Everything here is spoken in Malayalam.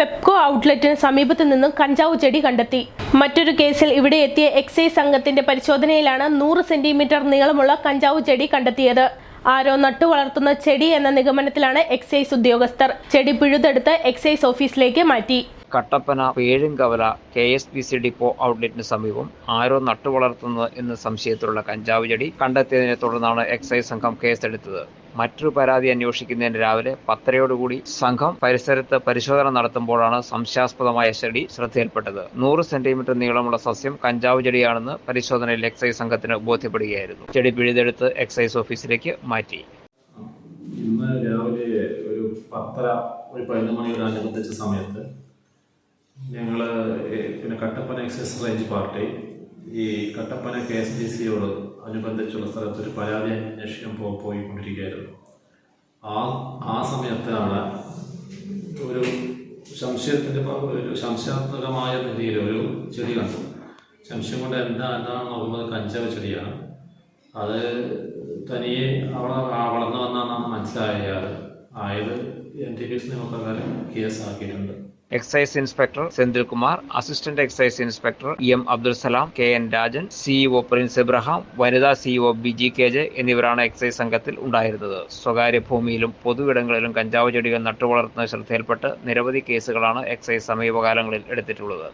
വെബ്കോ ഔട്ട്ലെറ്റിന് സമീപത്തു നിന്നും കഞ്ചാവ് ചെടി കണ്ടെത്തി. മറ്റൊരു കേസിൽ ഇവിടെ എത്തിയ എക്സൈസ് സംഘത്തിന്റെ പരിശോധനയിലാണ് നൂറ് സെന്റിമീറ്റർ നീളമുള്ള കഞ്ചാവ് ചെടി കണ്ടെത്തിയത്. ആരോ നട്ടു വളർത്തുന്ന ചെടി എന്ന നിഗമനത്തിലാണ് എക്സൈസ് ഉദ്യോഗസ്ഥർ. ചെടി പിഴുതെടുത്ത് എക്സൈസ് ഓഫീസിലേക്ക് മാറ്റി. Kattappana Pezhumkavala K S P C depot ഔട്ട്ലെറ്റിന് സമീപം ആരോ നട്ടുവളർത്തുന്നത് എന്ന സംശയത്തിലുള്ള കഞ്ചാവ് ചെടി കണ്ടെത്തിയതിനെ തുടർന്നാണ് എക്സൈസ് സംഘം കേസെടുത്തത്. മറ്റൊരു പരാതി അന്വേഷിക്കുന്നതിന് രാവിലെ പത്തരയോടുകൂടി സംഘം പരിസരത്ത് പരിശോധന നടത്തുമ്പോഴാണ് സംശയാസ്പദമായ ചെടി ശ്രദ്ധയിൽപ്പെട്ടത്. നൂറ് സെന്റിമീറ്റർ നീളമുള്ള സസ്യം കഞ്ചാവ് ചെടിയാണെന്ന് പരിശോധനയിൽ എക്സൈസ് സംഘത്തിന് ബോധ്യപ്പെടുകയായിരുന്നു. ചെടി പിഴുതെടുത്ത് എക്സൈസ് ഓഫീസിലേക്ക് മാറ്റി. ഇന്ന് രാവിലെ ഒരു പത്തര ഒരു പതിനൊന്ന് മണിയോടനുബന്ധിച്ച സമയത്ത് ഞങ്ങൾ പിന്നെ കട്ടപ്പന എക്സൈസ് റേഞ്ച് പാർട്ടി ഈ കട്ടപ്പന കെ എസ് ഡി സിയോട് അനുബന്ധിച്ചുള്ള സ്ഥലത്ത് ഒരു പരാതി അന്വേഷിക്കാൻ പോ പോയിക്കൊണ്ടിരിക്കുകയായിരുന്നു. ആ ആ സമയത്താണ് ഒരു സംശയത്തിന്റെ ഒരു സംശയാത്മകമായ രീതിയിൽ ഒരു ചെടി കണ്ടു. സംശയം കൊണ്ട് എന്താ എന്താണെന്ന് നോക്കുമ്പോൾ അത് കഞ്ചാവ് ചെടിയാണ്. അത് തനിയെ അവളെ വളർന്നു വന്നാണ് മനസ്സിലായത് ആയത് എൻ ടി പി നിയമപ്രകാരം കേസാക്കിയിട്ടുണ്ട് excise inspector Senthilkumar assistant excise inspector M Abdul Salam K N Rajan CEO Prince Ibrahim വനിതാ CEO B G K J എന്നിവരാണ് എക്സൈസ് സംഘത്തിൽ ഉണ്ടായിരുന്നത്. സ്വകാര്യ ഭൂമിയിലും പൊതുവിടങ്ങളിലും കഞ്ചാവ് ചെടികൾ നട്ടുവളർത്തുന്ന ശ്രദ്ധയിൽപ്പെട്ട് നിരവധി കേസുകളാണ് എക്സൈസ് സമീപകാലങ്ങളിൽ എടുത്തിട്ടുള്ളത്.